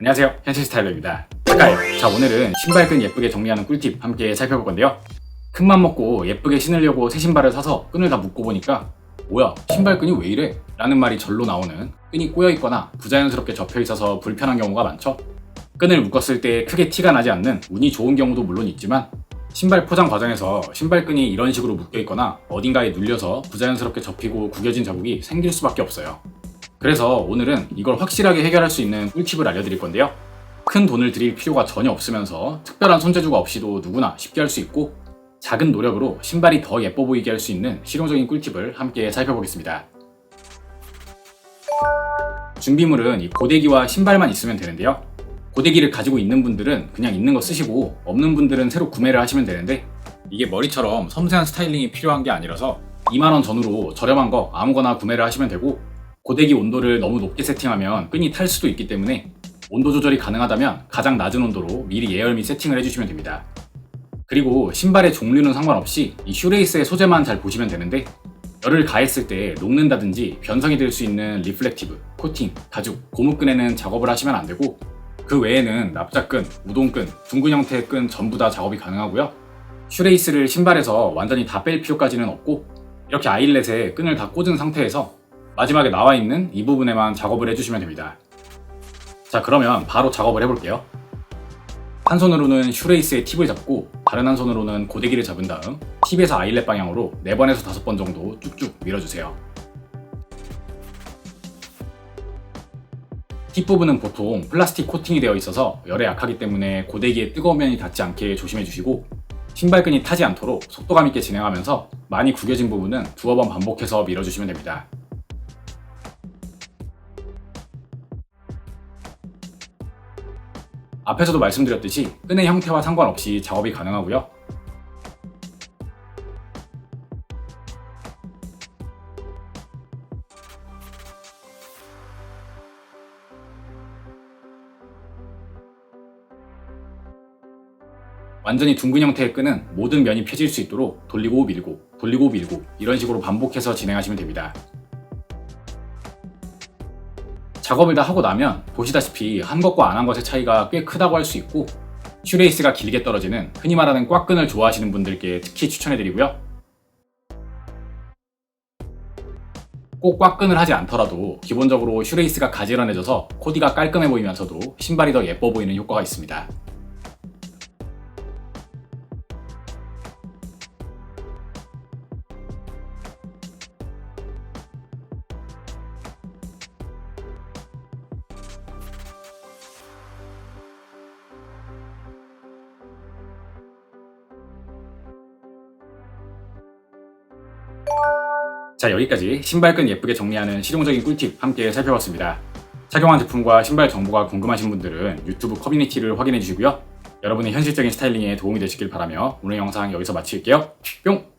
안녕하세요. 현실 스 타일러입니다. 착가요 자 오늘은 신발끈 예쁘게 정리하는 꿀팁 함께 살펴볼 건데요. 큰맘 먹고 예쁘게 신으려고 새 신발을 사서 끈을 다 묶고 보니까 뭐야 신발끈이 왜 이래? 라는 말이 절로 나오는 끈이 꼬여있거나 부자연스럽게 접혀있어서 불편한 경우가 많죠. 끈을 묶었을 때 크게 티가 나지 않는 운이 좋은 경우도 물론 있지만 신발 포장 과정에서 신발끈이 이런 식으로 묶여있거나 어딘가에 눌려서 부자연스럽게 접히고 구겨진 자국이 생길 수밖에 없어요 그래서 오늘은 이걸 확실하게 해결할 수 있는 꿀팁을 알려드릴 건데요. 큰 돈을 들일 필요가 전혀 없으면서 특별한 손재주가 없이도 누구나 쉽게 할 수 있고 작은 노력으로 신발이 더 예뻐 보이게 할 수 있는 실용적인 꿀팁을 함께 살펴보겠습니다. 준비물은 이 고데기와 신발만 있으면 되는데요. 고데기를 가지고 있는 분들은 그냥 있는 거 쓰시고 없는 분들은 새로 구매를 하시면 되는데 이게 머리처럼 섬세한 스타일링이 필요한 게 아니라서 2만원 전후로 저렴한 거 아무거나 구매를 하시면 되고 고데기 온도를 너무 높게 세팅하면 끈이 탈 수도 있기 때문에 온도 조절이 가능하다면 가장 낮은 온도로 미리 예열 및 세팅을 해주시면 됩니다. 그리고 신발의 종류는 상관없이 이 슈레이스의 소재만 잘 보시면 되는데 열을 가했을 때 녹는다든지 변성이 될 수 있는 리플렉티브, 코팅, 가죽, 고무끈에는 작업을 하시면 안 되고 그 외에는 납작끈, 우동끈, 둥근 형태의 끈 전부 다 작업이 가능하고요. 슈레이스를 신발에서 완전히 다 뺄 필요까지는 없고 이렇게 아일렛에 끈을 다 꽂은 상태에서 마지막에 나와 있는 이 부분에만 작업을 해주시면 됩니다. 자 그러면 바로 작업을 해볼게요. 한 손으로는 슈레이스의 팁을 잡고 다른 한 손으로는 고데기를 잡은 다음 팁에서 아일렛 방향으로 4번에서 5번 정도 쭉쭉 밀어주세요. 팁 부분은 보통 플라스틱 코팅이 되어 있어서 열에 약하기 때문에 고데기에 뜨거운 면이 닿지 않게 조심해 주시고 신발끈이 타지 않도록 속도감 있게 진행하면서 많이 구겨진 부분은 두어 번 반복해서 밀어주시면 됩니다. 앞에서도 말씀드렸듯이 끈의 형태와 상관없이 작업이 가능하고요. 완전히 둥근 형태의 끈은 모든 면이 펴질 수 있도록 돌리고 밀고 돌리고 밀고 이런 식으로 반복해서 진행하시면 됩니다. 작업을 다 하고 나면 보시다시피 한 것과 안 한 것의 차이가 꽤 크다고 할 수 있고 슈레이스가 길게 떨어지는 흔히 말하는 꽉끈을 좋아하시는 분들께 특히 추천해드리고요. 꼭 꽉끈을 하지 않더라도 기본적으로 슈레이스가 가지런해져서 코디가 깔끔해 보이면서도 신발이 더 예뻐 보이는 효과가 있습니다. 자 여기까지 신발끈 예쁘게 정리하는 실용적인 꿀팁 함께 살펴봤습니다. 착용한 제품과 신발 정보가 궁금하신 분들은 유튜브 커뮤니티를 확인해 주시고요. 여러분의 현실적인 스타일링에 도움이 되시길 바라며 오늘 영상 여기서 마칠게요. 뿅!